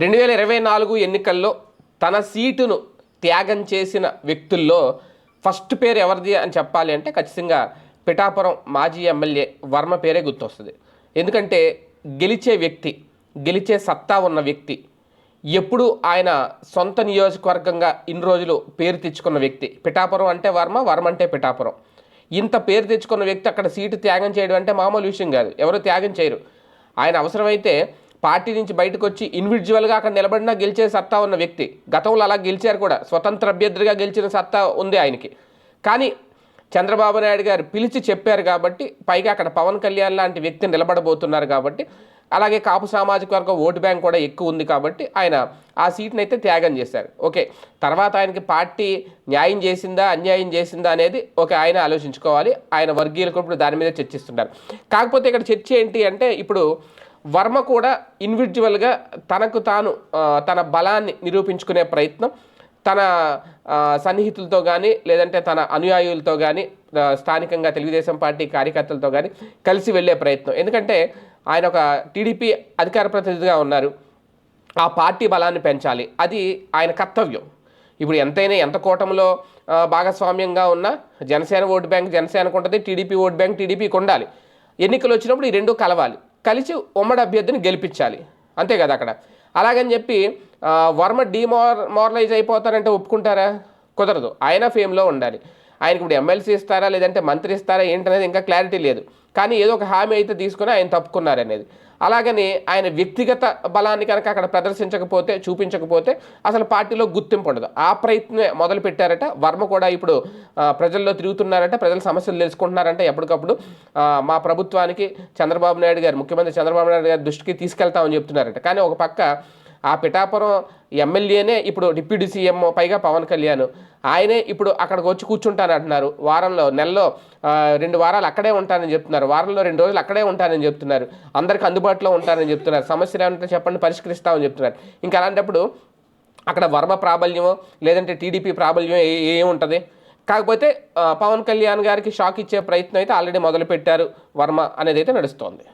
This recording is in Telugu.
రెండు వేల ఇరవై నాలుగు ఎన్నికల్లో తన సీటును త్యాగం చేసిన వ్యక్తుల్లో ఫస్ట్ పేరు ఎవరిది అని చెప్పాలి అంటే ఖచ్చితంగా పిఠాపురం మాజీ ఎమ్మెల్యే వర్మ పేరే గుర్తొస్తుంది. ఎందుకంటే గెలిచే వ్యక్తి గెలిచే సత్తా ఉన్న వ్యక్తి ఎప్పుడు ఆయన సొంత నియోజకవర్గంగా ఇన్ని రోజులు పేరు తెచ్చుకున్న వ్యక్తి. పిఠాపురం అంటే వర్మ వర్మ అంటే పిఠాపురం. ఇంత పేరు తెచ్చుకున్న వ్యక్తి అక్కడ సీటు త్యాగం చేయడం అంటే మామూలు విషయం కాదు. ఎవరు త్యాగం చేయరు. ఆయన అవసరమైతే పార్టీ నుంచి బయటకు వచ్చి ఇండివిజువల్గా అక్కడ నిలబడినా గెలిచే సత్తా ఉన్న వ్యక్తి. గతంలో అలా గెలిచారు కూడా. స్వతంత్ర అభ్యర్థిగా గెలిచిన సత్తా ఉంది ఆయనకి. కానీ చంద్రబాబు నాయుడు గారు పిలిచి చెప్పారు కాబట్టి పైగా అక్కడ పవన్ కళ్యాణ్ లాంటి వ్యక్తి నిలబడబోతున్నారు కాబట్టి అలాగే కాపు సామాజిక వర్గం ఓటు బ్యాంక్ కూడా ఎక్కువ ఉంది కాబట్టి ఆయన ఆ సీట్ని అయితే త్యాగం చేశారు. ఓకే తర్వాత ఆయనకి పార్టీ న్యాయం చేసిందా అన్యాయం చేసిందా అనేది ఓకే ఆయన ఆలోచించుకోవాలి. ఆయన వర్గీయులకు కూడా ఇప్పుడు దాని మీద చర్చిస్తున్నారు. కాకపోతే ఇక్కడ చర్చ ఏంటి అంటే ఇప్పుడు వర్మ కూడా ఇండివిజువల్గా తనకు తాను తన బలాన్ని నిరూపించుకునే ప్రయత్నం తన సన్నిహితులతో కానీ లేదంటే తన అనుయాయులతో కానీ స్థానికంగా తెలుగుదేశం పార్టీ కార్యకర్తలతో కానీ కలిసి వెళ్ళే ప్రయత్నం. ఎందుకంటే ఆయన ఒక టీడీపీ అధికార ప్రతినిధిగా ఉన్నారు. ఆ పార్టీ బలాన్ని పెంచాలి. అది ఆయన కర్తవ్యం. ఇప్పుడు ఎంతైనా ఎంత కూటమిలో భాగస్వామ్యంగా ఉన్న జనసేన ఓటు బ్యాంక్ జనసేనకు ఉంటుంది టీడీపీ ఓటు బ్యాంక్ టీడీపీకి ఉండాలి. ఎన్నికలు వచ్చినప్పుడు ఈ రెండు కలవాలి. కలిసి ఉమ్మడి అభ్యర్థిని గెలిపించాలి. అంతే కదా అక్కడ. అలాగని చెప్పి వర్మ డిమార్ మోరలైజ్ అయిపోతారంటే ఒప్పుకుంటారా? కుదరదు. ఆయన ఫేమ్లో ఉండాలి. ఆయనకి ఇప్పుడు ఎమ్మెల్సీ ఇస్తారా? లేదంటే మంత్రి ఇస్తారా? ఏంటనేది ఇంకా క్లారిటీ లేదు. కానీ ఏదో ఒక హామీ అయితే తీసుకుని ఆయన తప్పుకున్నారనేది. అలాగని ఆయన వ్యక్తిగత బలాన్ని కనుక అక్కడ ప్రదర్శించకపోతే చూపించకపోతే అసలు పార్టీలో గుర్తింపు ఉండదు. ఆ ప్రయత్నమే మొదలు పెట్టారట. వర్మ కూడా ఇప్పుడు ప్రజల్లో తిరుగుతున్నారట ప్రజల సమస్యలు తెలుసుకుంటున్నారంటే ఎప్పటికప్పుడు. మా ప్రభుత్వానికి చంద్రబాబు నాయుడు గారు ముఖ్యమంత్రి చంద్రబాబు నాయుడు గారి దృష్టికి తీసుకెళ్తామని చెప్తున్నారట. కానీ ఒక పక్క ఆ పిఠాపురం ఎమ్మెల్యేనే ఇప్పుడు డిప్యూటీ సీఎం పైగా పవన్ కళ్యాణ్. ఆయనే ఇప్పుడు అక్కడికి వచ్చి కూర్చుంటానంటున్నారు వారంలో నెలలో రెండు వారాలు అక్కడే ఉంటానని చెప్తున్నారు. వారంలో రెండు రోజులు అక్కడే ఉంటానని చెప్తున్నారు. అందరికి అందుబాటులో ఉంటానని చెప్తున్నారు. సమస్యలు ఏమంటే చెప్పండి పరిష్కరిస్తామని చెప్తున్నారు. ఇంకా అలాంటప్పుడు అక్కడ వర్మ ప్రాబల్యమో లేదంటే టీడీపీ ప్రాబల్యమో ఏ ఏముంటుంది కాకపోతే పవన్ కళ్యాణ్ గారికి షాక్ ఇచ్చే ప్రయత్నం అయితే ఆల్రెడీ మొదలుపెట్టారు వర్మ అనేది అయితే నడుస్తోంది.